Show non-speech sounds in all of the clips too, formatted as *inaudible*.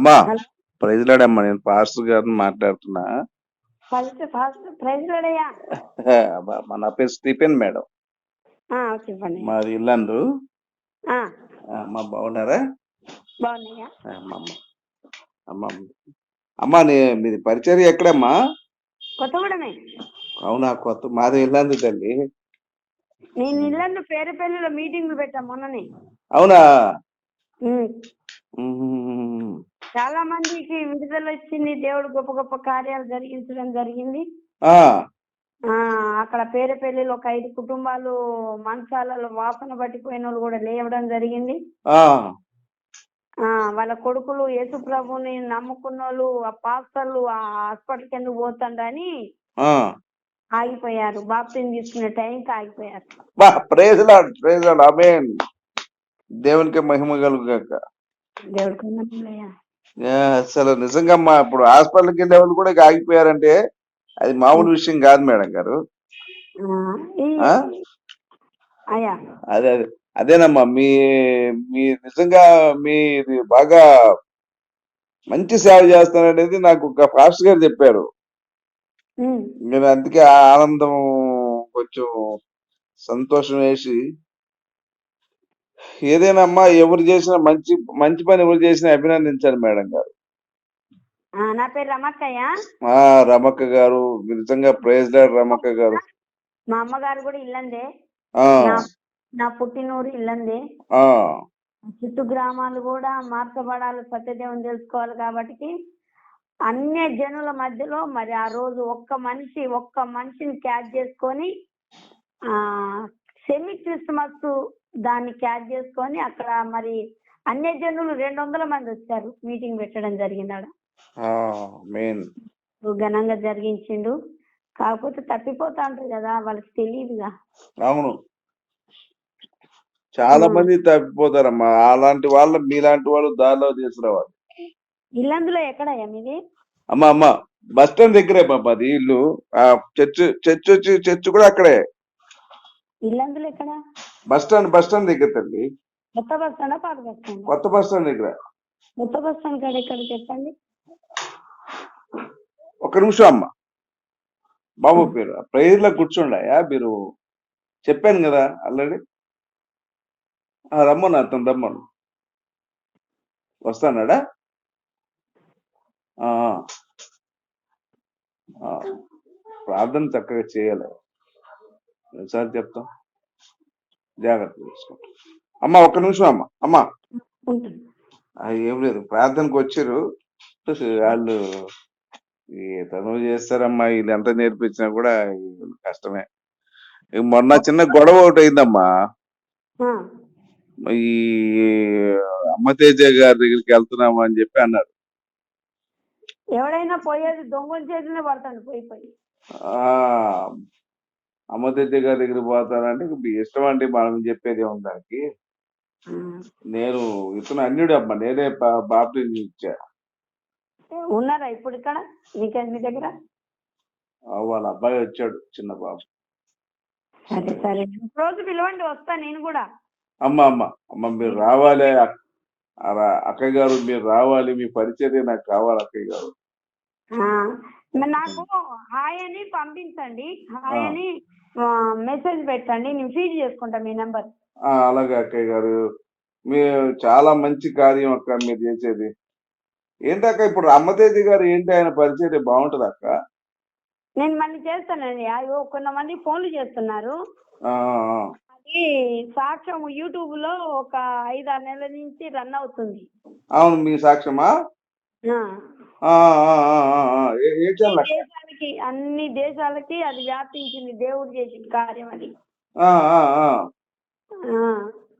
అమ్మా హలో. ప్రైజ్లాడమ్మా నేను పాస్టర్ గారిని మాట్లాడుతున్నా. ఫస్ట్ ప్రైజ్ లోడయ్యా నా పేరు స్టీఫెన్ మేడం. చెప్పండి మాది ఇల్లందు. అమ్మా బాగున్నారా? బాగున్నాయా అమ్మ అమ్మ. నీ మీది పరిచర్య ఎక్కడమ్మా? కొత్తగూడమే. అవునా కొత్త మాది ఇల్లందు తల్లి. నేను ఇల్లందు పేరు పెళ్ళిలో మీటింగ్లు పెట్టా మొన్ననే. అవునా. చాలా మందికి విడుదల వచ్చింది దేవుడు గొప్ప గొప్ప కార్యాలు జరిగించడం జరిగింది. అక్కడ పేరు పెళ్ళిలో ఒక ఐదు కుటుంబాలు మంచాలలో వాసన పట్టిపోయిన వాళ్ళు కూడా లేవడం జరిగింది. వాళ్ళ కొడుకులు యేసు ప్రభుని నమ్ముకున్న వాళ్ళు ఆ పాస్టర్లు ఆ హాస్పిటల్కి ఎందుకు పోతాండని. ఆగిపోయారు. బాప్తిని తీసుకునే టైంకి ఆగిపోయారు. దేవునికి మహిమ కలుగాక దేవుడికి వందనాలయ్యా. ఏ, అసలు నిజంగా అమ్మా ఇప్పుడు హాస్పిటల్కి వెళ్ళే వాళ్ళు కూడా ఇక ఆగిపోయారంటే అది మామూలు విషయం కాదు మేడం గారు. ఆ? అయ్యా. అదే అదే అదేనమ్మా మీ మీ నిజంగా మీది బాగా మంచి సేవ చేస్తారనేది నాకు ఒక ఫాస్ట్ గారు చెప్పారు. ఉమ్, నేను అందుకే ఆ ఆనందం కొంచెం సంతోషం వేసి ఏదైనా అమ్మా ఎవరు చేసినా మంచి మంచి పని ఎవరు చేసినా అభినందించాలి మేడం గారు. ఆ, నా పేరు రమక్కయ్య. ఆ రమక్క గారు నిజంగా ప్రైజ్ లాడ్ రమక్క గారు. మా అమ్మగారు కూడా ఇల్లందే. ఆ. నా పుట్టినూరు ఇల్లందే. ఆ. చుట్టూ గ్రామాలు కూడా మార్చబడాలి సత్యదేవం తెలుసుకోవాలి కాబట్టి అన్య జనుల మధ్యలో మరి ఆ రోజు ఒక్క మనిషి ఒక్క మనిషిని క్యాచ్ చేసుకొని ఆ సెమీ క్రిస్మస్ దాన్ని క్యాచ్ చేసుకొని అక్కడ మరి అన్య జనులు రెండు వందల మంది వచ్చారు మీటింగ్ పెట్టడం జరిగింది ఆడ. ఘనంగా జరిగించిండు. కాకపోతే తప్పిపోతా ఉంటారు కదా వాళ్ళకి తెలియదుగా అవును. చాలా. మంది తప్పిపోతారమ్మా. అలాంటి వాళ్ళు మీలాంటి వాళ్ళు దారిలో తీసుకురావాలి. ఇల్లందులో ఎక్కడయ్యా మీది? అమ్మా అమ్మ బస్ స్టాండ్ దగ్గరే బాబా అది ఇల్లు. ఆ చర్చ్ చర్చ్ వచ్చి చర్చ్ కూడా అక్కడే. ఇల్లందులో ఎక్కడ? బస్ స్టాండ్ బస్ స్టాండ్ దగ్గర తల్లి కొత్త బస్ స్టాండా పాత బస్ స్టాండ్? కొత్త బస్ స్టాండ్ దగ్గర. కొత్త బస్ స్టాండ్ కాడ ఎక్కడ చెప్పండి? ఒక్క నిమిషం అమ్మ. బాబు పేరు ప్రైజ్లో కూర్చోండాయా? మీరు చెప్పాను కదా ఆల్రెడీ. రమ్మను అతను రమ్మను. వస్తానాడా. ప్రార్థన చక్కగా చేయాలి. ఒకసారి చెప్తాం. జాగ్రత్త చూసుకుంటాం అమ్మ ఒక్క నిమిషం అమ్మ. అమ్మ. ఏం లేదు. ప్రార్థనకు వచ్చారు. వాళ్ళు తను చేస్తారమ్మా వీళ్ళు ఎంత నేర్పించినా కూడా కష్టమే. మొన్న చిన్న గొడవ ఒకటి అయిందమ్మా. ఈ అమ్మతేజ గారి దగ్గరికి వెళ్తున్నాము అని చెప్పి అన్నారు ఎవడైనా పోయేది దొంగల చేతినే పడతాడు పోయి పోయి. ఆ అమ్మతేజ గారి దగ్గరికి పోతానంటే ఇష్టం అంటే మనం చెప్పేది దానికి? ఆ, నేను ఇతను అన్యుడు అమ్మ నేనే బాప్టిజం ఇచ్చా. ఉన్నారా ఇప్పుడు ఇక్కడ? మీ దగ్గర? వాళ్ళ అబ్బాయి వచ్చాడు చిన్న బాబు. సరే సరే. రోజు పిలవండి వస్తా నేను కూడా. అమ్మ అమ్మ అమ్మ మీరు రావాలి. అక్- అరా- అక్కయ్య గారు మీరు రావాలి. మీ పరిచర్య నాకు కావాలి అక్కయ్య గారు. నాకు హాయ్ అని పంపించండి. హాయ్. అని మెసేజ్ పెట్టండి నేను ఫీడ్ చేసుకుంటా మీ నెంబర్. అలాగే అక్కయ్య గారు. మీరు చాలా మంచి కార్యం అక్క మీరు చేసేది. ఏంటక్క ఇప్పుడు అమ్మతేజి గారు ఏంటి ఆయన పరిచర్య బాగుంటది అక్క? నేను మళ్ళీ చేస్తానండి. అయ్యో కొంతమంది ఫోన్లు చేస్తున్నారు. అది సాక్ష్యం యూట్యూబ్లో ఒక ఐదు ఆరు నెలల నుంచి రన్ అవుతుంది. అవును మీ సాక్ష్యమా? దేశాలకి అన్ని దేశాలకి అది వ్యాపించింది దేవుడు చేసిన కార్యం అది.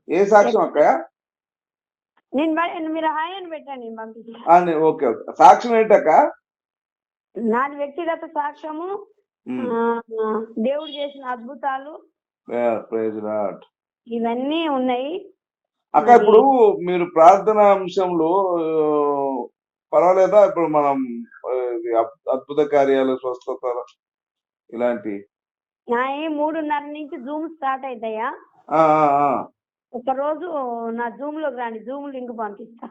ఏ సాక్ష్యం అక్క? నేను మీరు హాయ్ అని పెట్టండి నేను పంపిస్తాను ఆ, నే- ఓకే ఓకే. సాక్ష్యం ఏంటక్క నాది వ్యక్తిగత సాక్ష్యము. దేవుడు చేసిన అద్భుతాలు. ఇవన్నీ ఉన్నాయి. అక్క ఇప్పుడు మీరు ప్రార్థన అంశంలో పర్వాలేదా? ఇప్పుడు మనం అద్భుత కార్యాలు స్వస్థత ఇలాంటి. మూడున్నర నుంచి జూమ్ స్టార్ట్ అవుతాయా. ఒక రోజు నా జూమ్లోకి రండి జూమ్ లింక్ పంపిస్తా?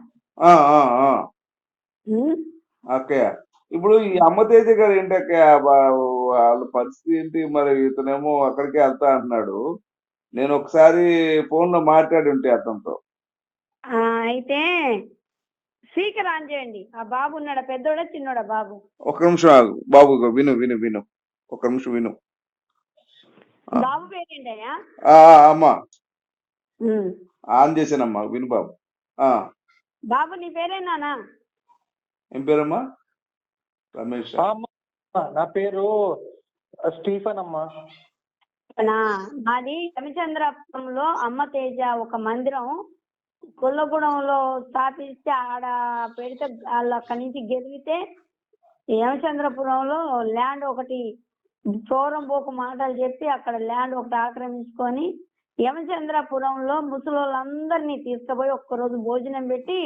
అక్కయ్య ఇప్పుడు ఈ అమ్మ తేజ గారు ఏంటి అక్కయ్య వా- వాళ్ళ పరిస్థితి ఏంటి? మరి ఇతనేమో అక్కడికే వెళ్తా అంటున్నాడు. నేను ఒకసారి ఫోన్లో మాట్లాడి ఉంటే అతనితో. అయితే స్పీకర్ ఆన్ చేయండి. ఆ బాబు ఉన్నాడా? పెద్దోడా? చిన్నోడా బాబు? ఒక నిమిషం ఆగు. బాబు ఇగో విను విను విను. ఒక నిమిషం విను. బాబు పేరేంటయ్యా ఆ, ఆ, అమ్మా. ఆన్ చేశానమ్మా. విను బాబు. ఆ. బాబు నీ పేరేనానా ఏం పేరమ్మా? రమేష్. ఆ అమ్మ, నా పేరు స్టీఫన్ అమ్మా. నా మాది రవిచంద్రపురంలో అమ్మ తేజ ఒక మందిరం. కొల్లగూడెంలో స్థాపిస్తే ఆడ పెడితే వాళ్ళు అక్కడి నుంచి గెలిగితే యమచంద్రపురంలో ల్యాండ్ ఒకటి చోరం పోకు మాటలు చెప్పి అక్కడ ల్యాండ్ ఒకటి ఆక్రమించుకొని యమచంద్రపురంలో ముసలోళ్ళందరినీ తీసుకుపోయి ఒక్కరోజు భోజనం పెట్టి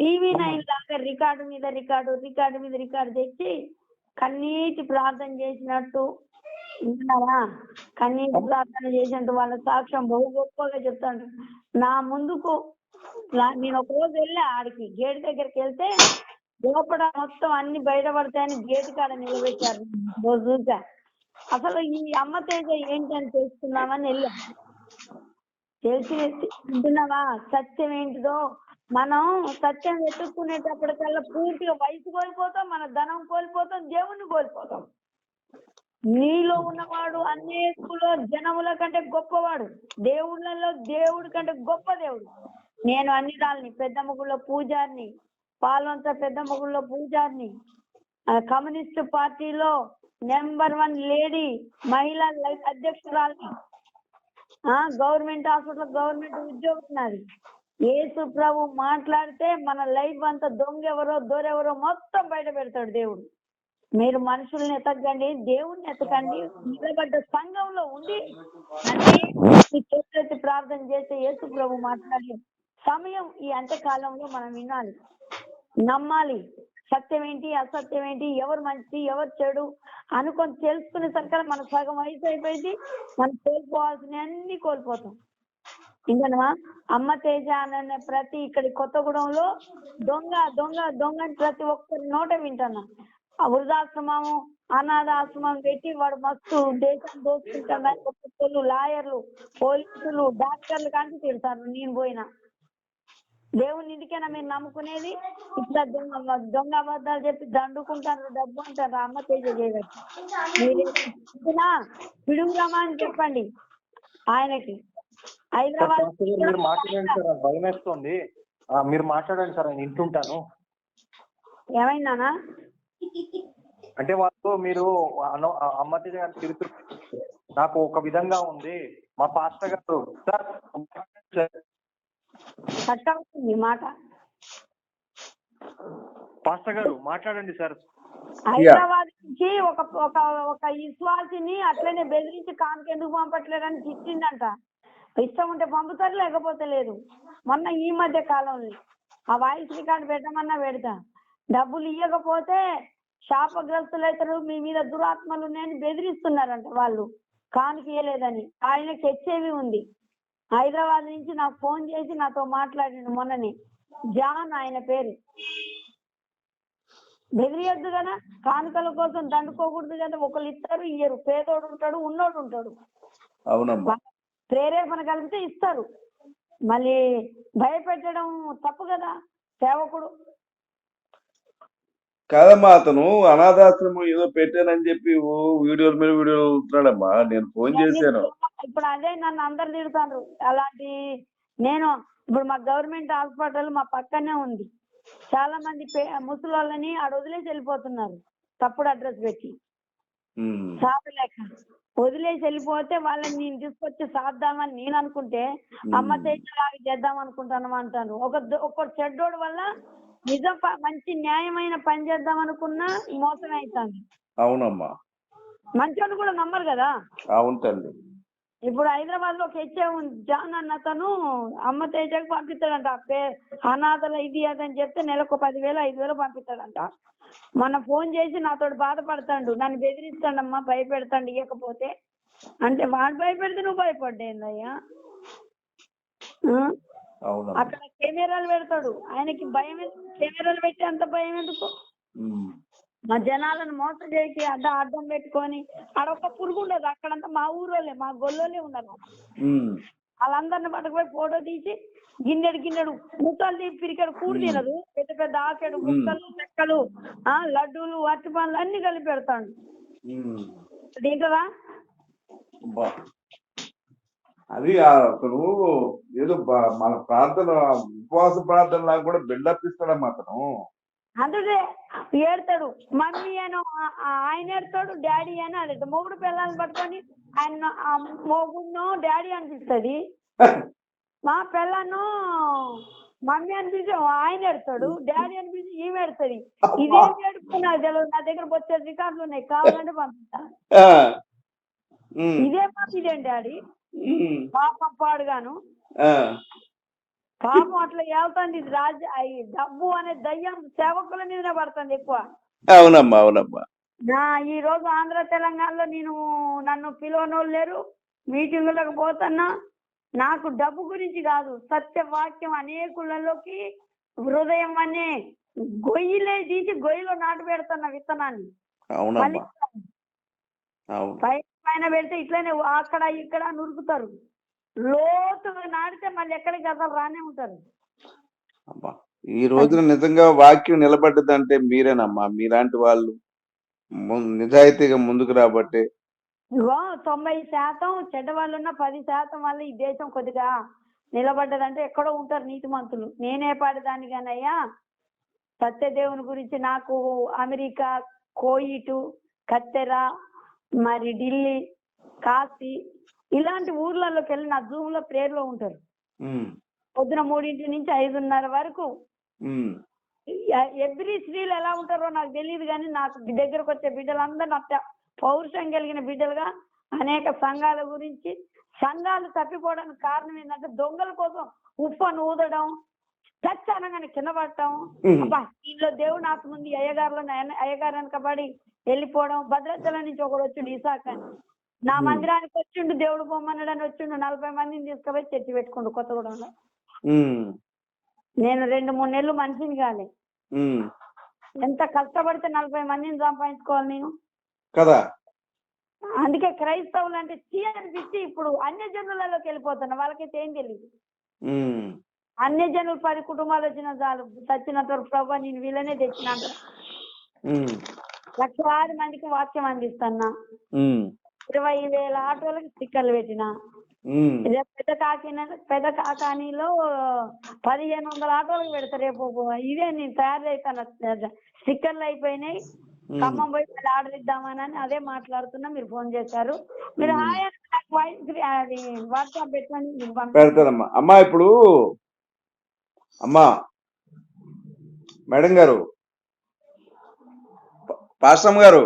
టీవీ నైన్ లాగా రికార్డు మీద రికార్డు రికార్డు మీద రికార్డు తెచ్చి కన్నీటి ప్రార్థన చేసినట్టు. వింటున్నారా కన్నీటి ప్రార్థన చేసినట్టు వాళ్ళ సాక్ష్యం బహు గొప్పగా చెప్తాను నా ముందుకు నేను ఒక రోజు వెళ్ళా ఆడికి. గేట్ దగ్గరికి వెళ్తే లోపల మొత్తం అన్ని బయటపడతాయని గేట్ కాడ నిలబెట్టారు. రోజు చూసా. అసలు ఈ అమ్మ తేజ ఏంటని తెలుసుకుందామని వెళ్ళా. తెలిసి వింటున్నావా? సత్యం ఏంటిదో? మనం సత్యం వెతుక్కునేటప్పటికల్లా పూర్తిగా వయసు కోల్పోతాం మన ధనం కోల్పోతాం దేవుణ్ణి కోల్పోతాం. నీలో ఉన్నవాడు అనేకులో జనముల కంటే గొప్పవాడు. దేవుళ్ళలో దేవుడి కంటే గొప్ప దేవుడు. నేను అన్ని దాల్ని పెద్ద ముగ్గుల్లో పూజారిని పాల్వంత పెద్ద ముగ్గుల్లో పూజారిని. కమ్యూనిస్ట్ పార్టీలో నెంబర్ వన్ లేడీ మహిళా లై- ఆ గవర్నమెంట్ హాస్పిటల్ గవర్నమెంట్ ఉద్యోగం నాది. యేసు ప్రభు మాట్లాడితే మన లైఫ్ అంతా దొంగ ఎవరో దొరెవరో మొత్తం బయట పెడతాడు దేవుడు. మీరు మనుషుల్ని ఎతకండి దేవుణ్ణి ఎతకండి నిలబడ్డ సంఘంలో ఉండి అంటే చేతులెత్తి ప్రార్థన చేస్తే యేసు ప్రభు మాట్లాడి సమయం ఈ అంత్యకాలంలో మనం వినాలి. నమ్మాలి. సత్యం ఏంటి అసత్యం ఏంటి ఎవరు మంచి ఎవరు చెడు అనుకొని తెలుసుకునే సరికల్లా మన సగం వయసు అయిపోయింది. మనం కోల్పోవాల్సిన అన్ని కోల్పోతాం. ఇంకనమా అమ్మ తేజ అనే ప్రతి ఇక్కడ కొత్తగూడెంలో దొంగ దొంగ దొంగ అని ప్రతి ఒక్కరి నోట వింటున్నా ఆ వృద్ధాశ్రమము అనాథాశ్రమం పెట్టి వాడు మస్తు దేశం దోచుకుంటాడు. లాయర్లు పోలీసులు డాక్టర్లు కానీ తిడతారు నేను పోయినా దేవుని ఇంటికైనా మీరు నమ్ముకునేది? ఇట్లా దొంగ దొంగ అబద్ధాలు చెప్పి దండుకుంటారు డబ్బు అంటారు అమ్మ తేజ చేయవచ్చు పిడుగురమా అని చెప్పండి ఆయనకి. హైదరాబాద్ మీరు మాట్లాడండి సార్ భయం వేస్తుంది. మీరు మాట్లాడండి సార్ నేను వింటుంటాను. ఏమైందానా అంటే వాళ్ళు మీరు అమ్మ తేజ గారిని తిరుగుతున్నారు నాకు ఒక విధంగా ఉంది. మా పాస్టర్ గారు సార్, కట్ అవుతుంది మాట. పాస్టర్ గారు మాట్లాడండి సార్. హైదరాబాద్ నుంచి ఒక ఒక ఒక విశ్వాసిని అట్లనే బెదిరించి కానుకెందుకు పంపట్లేదని తిట్టిందంట. ఇష్టం ఉంటే పంపుతారు లేకపోతే లేదు. మొన్న ఈ మధ్య కాలంలో ఆ వాయిస్ రికార్డు పెట్టమన్నా పెడతా. డబ్బులు ఇవ్వకపోతే శాపగ్రస్తులు అవుతారు మీ మీద దురాత్మలు ఉన్నాయని బెదిరిస్తున్నారంట వాళ్ళు. కానుక ఇవ్వలేదని ఆయనకి హెచ్ఐవి ఉంది. హైదరాబాద్ నుంచి నాకు ఫోన్ చేసి నాతో మాట్లాడిండు మొన్ననే. జాన్ ఆయన పేరు. బెదిరియొద్దు కదా కానుకల కోసం దండుకోకూడదు కదా ఒకళ్ళు ఇస్తారు ఇయ్యరు. పేదోడు ఉంటాడు ఉన్నోడు ఉంటాడు. అవునమ్మా. ప్రేరేపణ కలిపితే ఇస్తారు. మళ్ళీ భయపెట్టడం తప్పు కదా సేవకుడు. కాదమ్మా అతను అనాథాశ్రమం ఏదో పెట్టానని చెప్పి ఓ వీడియోల మీద వీడియోలు వస్తున్నాడమ్మా. నేను ఫోన్ చేశాను. ఇప్పుడు అదే నన్ను అందరు తిడతారు అలాంటి నేను ఇప్పుడు మా గవర్నమెంట్ హాస్పిటల్ మా పక్కనే ఉంది. చాలా మంది ముసలోళ్ళని ఆడ వదిలేసి వెళ్ళిపోతున్నారు. తప్పుడు అడ్రస్ పెట్టి. ఉమ్. సాధలేక. వదిలేసి వెళ్ళిపోతే వాళ్ళని నేను తీసుకొచ్చి సాద్దామని నేను అనుకుంటే అమ్మ తేజలాగా చేద్దాం అనుకుంటాను అంటాను ఒక ఒక చెడ్డోడు వల్ల నిజం మంచి న్యాయమైన పని చేద్దాం అనుకున్నా మోసం అవుతుంది అవునమ్మా. మంచోళ్ళు కూడా నమ్మరు కదా. అవును తల్లి. ఇప్పుడు హైదరాబాద్లో ఒక హెచ్ఏ జాన్ అన్న అతను అమ్మ తేజకు పంపిస్తాడంట అనాథల ఇది అదని చెప్తే నెలకు పదివేలు ఐదు వేలు పంపిస్తాడంట. మొన్న ఫోన్ చేసి నాతో బాధపడతాడు నన్ను బెదిరిస్తాడమ్మా భయపెడతాడు ఇవ్వకపోతే అంటే వాడు భయపెడితే నువ్వు భయపడ్డేందయ్యా? అవునమ్మా అక్కడ కెమెరాలు పెడతాడు. ఆయనకి భయం ఎందుకు? కెమెరాలు పెట్టి అంత భయం ఎందుకు. మా జనాలను మోసం చేసి అడ్డం అడ్డం పెట్టుకొని ఆడొక్క పురుగు ఉండదు. అక్కడంతా మా ఊరోళ్ళే మా గొల్లోలే ఉన్నారు ఉమ్. వాళ్ళందరిని పట్టుకుపోయి ఫోటో తీసి గిన్నెడు గిన్నెడు ముక్కలు తీసి పిరికెడు కూడు తినదు. పెద్ద పెద్ద ఆకెడు ముక్కలు చెక్కలు ఆ లడ్డూలు అట్టి పనులు అన్ని కలిపి పెడతాడు. ఉమ్. అది అతను ఏదో మన ప్రార్థన ఉపవాస ప్రార్థన లాగా కూడా బిల్డప్ ఇస్తాడమ్మా అతను. అందుకే ఏడతాడు మమ్మీ అని ఆయన ఏడతాడు డాడీ అని అది మొగుడు పిల్లల్ని పట్టుకొని ఆయన మొగుడును డాడీ అనిపిస్తుంది *laughs* మా పిల్లను మమ్మీ అనిపించి ఆయన ఎడతాడు డాడీ అనిపించి ఈమె ఎడతాడు ఇదేం ఏడుపు నాకు తెలియదు నా దగ్గర వచ్చే రికార్డులు ఉన్నాయి కావాలంటే పంపిస్తా. ఇదే ఇదేం డాడీ. పాపం పాడుగాను. పాపం అట్లా వెళ్తుంది ఇది రాజ డబ్బు అనే దయ్యం సేవకుల మీదనే పడుతుంది ఎక్కువ. అవునమ్మా అవునమ్మా. నా ఈ రోజు ఆంధ్ర తెలంగాణలో నేను నన్ను పిలవనోళ్ళు లేరు. మీటింగులకు పోతున్నా. నాకు డబ్బు గురించి కాదు సత్యవాక్యం అనేకులలోకి హృదయం అనే గొయ్యిలే తీసి గొయ్యిలో నాటు పెడుతున్న విత్తనాన్ని. అవును. పైన పెడితే ఇట్లనే అక్కడ ఇక్కడ నురుకుతారు. లోతుగా నాటితే మళ్ళీ ఎక్కడికి అసలు రానే ఉంటారు. అమ్మా ఈ రోజున నిజంగా వాక్యం నిలబడ్డదంటే మీరేనమ్మా మీలాంటి వాళ్ళు నిజాయితీగా ముందుకు రాబట్టే. తొంభై శాతం చెడ్డ వాళ్ళు ఉన్న పది శాతం వల్ల ఈ దేశం కొద్దిగా నిలబడ్డదంటే ఎక్కడో ఉంటారు నీతిమంతులు. నేనే పాడేదాన్ని కానయ్యా సత్యదేవుని గురించి నాకు అమెరికా కోయిటు కత్తెర మరి ఢిల్లీ కాశీ ఇలాంటి ఊర్లలోకి వెళ్ళి నా జూమ్లో ప్రేయర్లో ఉంటారు. పొద్దున మూడింటి నుంచి ఐదున్నర వరకు. ఎవ్రీ స్త్రీలు ఎలా ఉంటారో నాకు తెలియదు కానీ నాకు దగ్గరకు వచ్చే బిడ్డలందరూ నాకు పౌరుషం కలిగిన బిడ్డలుగా అనేక సంఘాల గురించి సంఘాలు తప్పిపోవడానికి కారణం ఏంటంటే దొంగల కోసం ఉప్పను ఊదడం చచ్చి అనగానే కింద పడటం. అబ్బా దీనిలో దేవుడు నాకు ముందు అయ్యగారులో అయ్యగారు వెనకబడి వెళ్ళిపోవడం భద్రాచలం నుంచి ఒకడు వచ్చిండు ఇసాక్ అని నా. మందిరానికి వచ్చిండు దేవుడు బొమ్మన్నాడని వచ్చిండు నలభై మందిని తీసుకుపోయి చర్చి పెట్టుకుండు కొత్తగూడెంలో. నేను రెండు మూడు నెలలు మనిషిని కాలే. ఎంత కష్టపడితే నలభై మందిని సంపాదించుకోవాలి నేను కదా అందుకే క్రైస్తవులు అంటే చీ అనిపించి ఇప్పుడు అన్య జనులలోకి వెళ్ళిపోతున్నా వాళ్ళకైతే ఏం తెలియదు. అన్య జనులు పది కుటుంబాలు వచ్చిన చాలు చచ్చినంత ప్రభా నేను వీళ్ళనే తెచ్చిన ఉమ్. లక్షలాది మందికి వాక్యం అందిస్తున్నా. ఇరవై వేల ఆటోలకు స్టిక్కర్లు పెట్టిన. పెద్ద కాకిన పెద్ద కాకానీలో పదిహేను వందల ఆటోలకు పెడతా రేపు ఇదే నేను తయారు చేస్తాను. స్టిక్కర్లు అయిపోయినాయి. ఖమ్మం పోయి మళ్ళీ ఆర్డర్ ఇద్దామని అదే మాట్లాడుతున్నా. మీరు ఫోన్ చేశారు. మీరు హాయ్ అది వాట్సాప్ పెట్టండి. పెడతానమ్మా అమ్మా ఇప్పుడు అమ్మా. మేడం గారు. పాశ్రమ్ గారు